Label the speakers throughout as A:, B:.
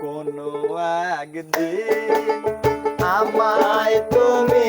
A: কোনো একদিন আমায় তুমি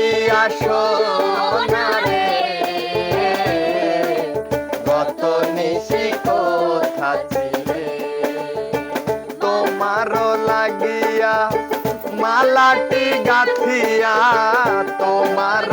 B: কালিয়া সোনারে
A: গত নিশি কোথা ছিলে? তোমারও লাগিয়া মালাটি গাথিয়া তোমারও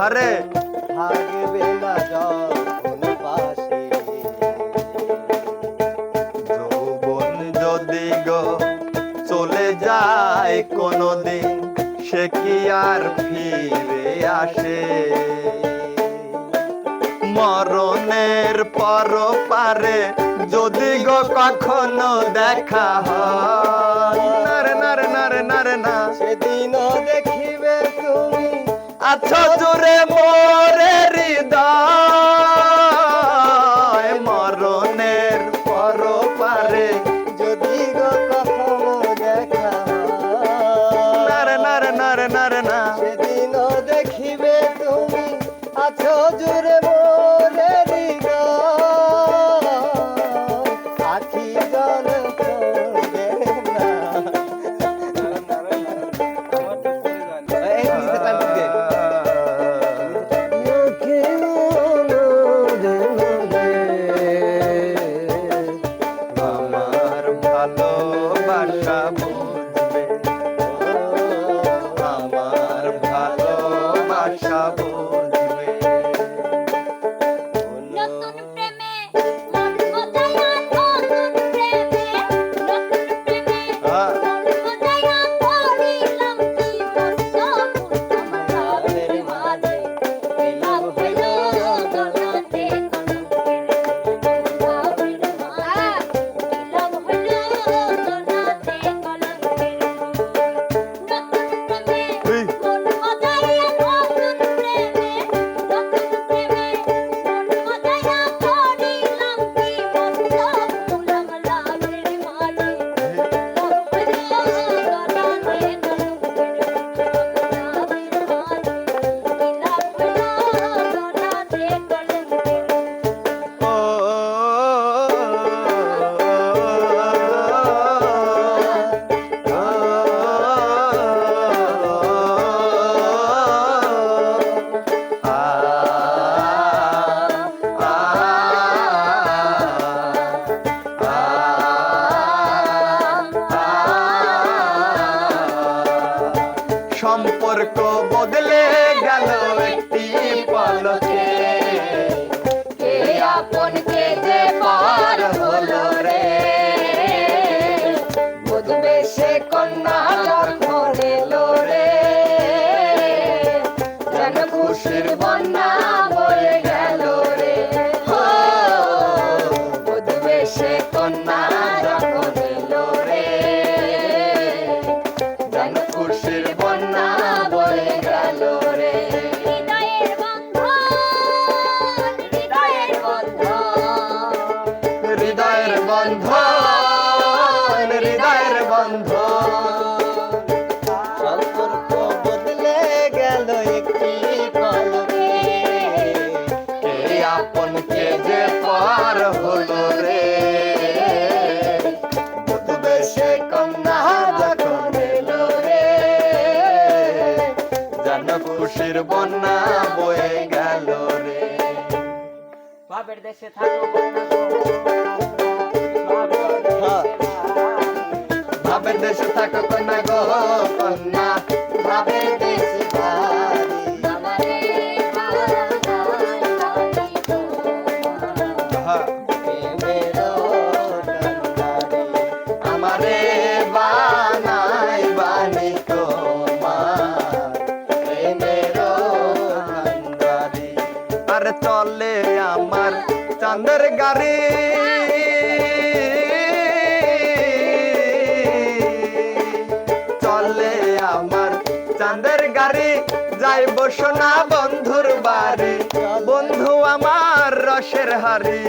A: আহারে
C: থাকবে না যখন পাশে
A: যৌবন যদি গো চলে যায় কোনদিন সে কি আর ফিরে আসে? মরণের পর পারে যদি গো কখনো দেখা হয়। নারে নারে নারে নারে না।
C: সেদিনও তুমি
A: আছো তোরে মোরে হৃদয়। ভালোবাসা
B: আপন কে গেল
C: একটি কলকে
A: কে আপন কে যে পার হলো রে। দেশে কন্যা যখন এলো রে। যেন খুশির বন্যা বয়ে গেল রে।
D: বাপের দেশে থাকো বাপের
C: হ্যাঁ।
A: দেশে থাকো। কন্যা গো কন্যা। বাপের চাঁদের গাড়ি যাই বসোনা বন্ধুর বাড়ি। বন্ধু আমার রসের হারি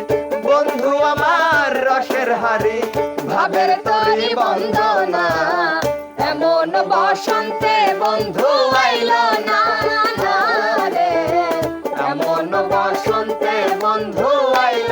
A: বন্ধু আমার রসের হারি ভাবের তরি বন্ধনা
B: এমন বসন্তে বন্ধু আইল না
A: এমন বসন্তে বন্ধু আইল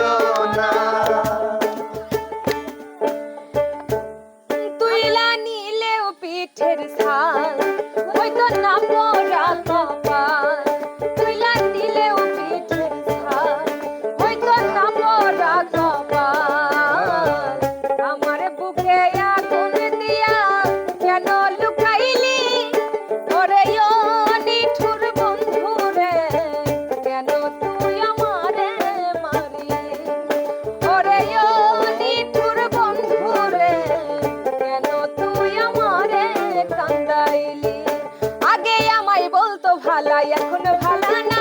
B: ভালাইলি। আগে আমায় বলতো ভালাই এখন ভালা না।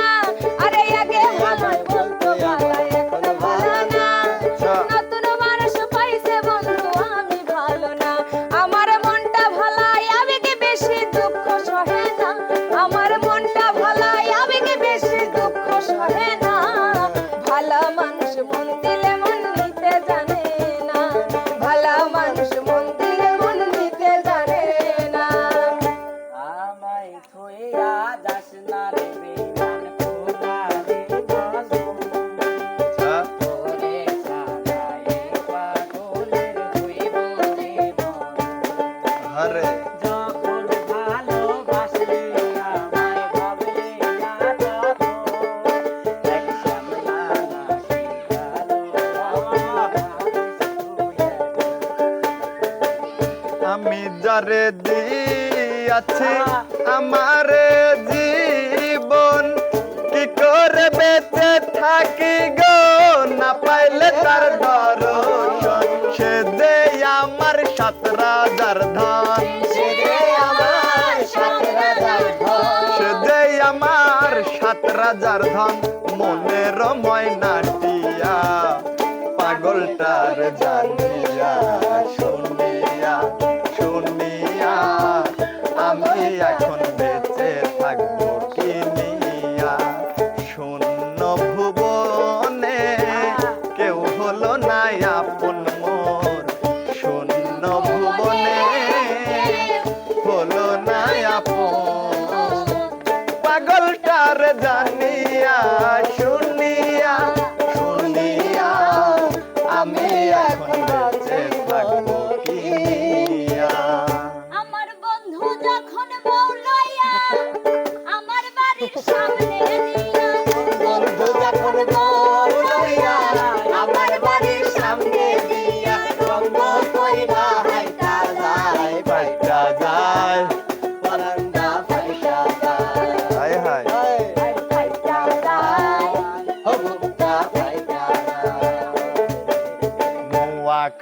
A: দিয়াছে আমার জীবন। কি করে বেঁচে থাকি গো? না পাইলে তার দর্শন। সে দে আমার সাত রাজার ধান।
B: সে
A: দে আমার সাত রাজার ধন। মনের ময়নাটিয়া পাগলটার জানিয়া। হলো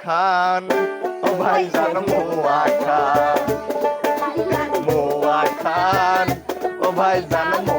A: খান। ও ভাইজান মোয়া খান। মোয়া খান। ও ভাইজান মোয়া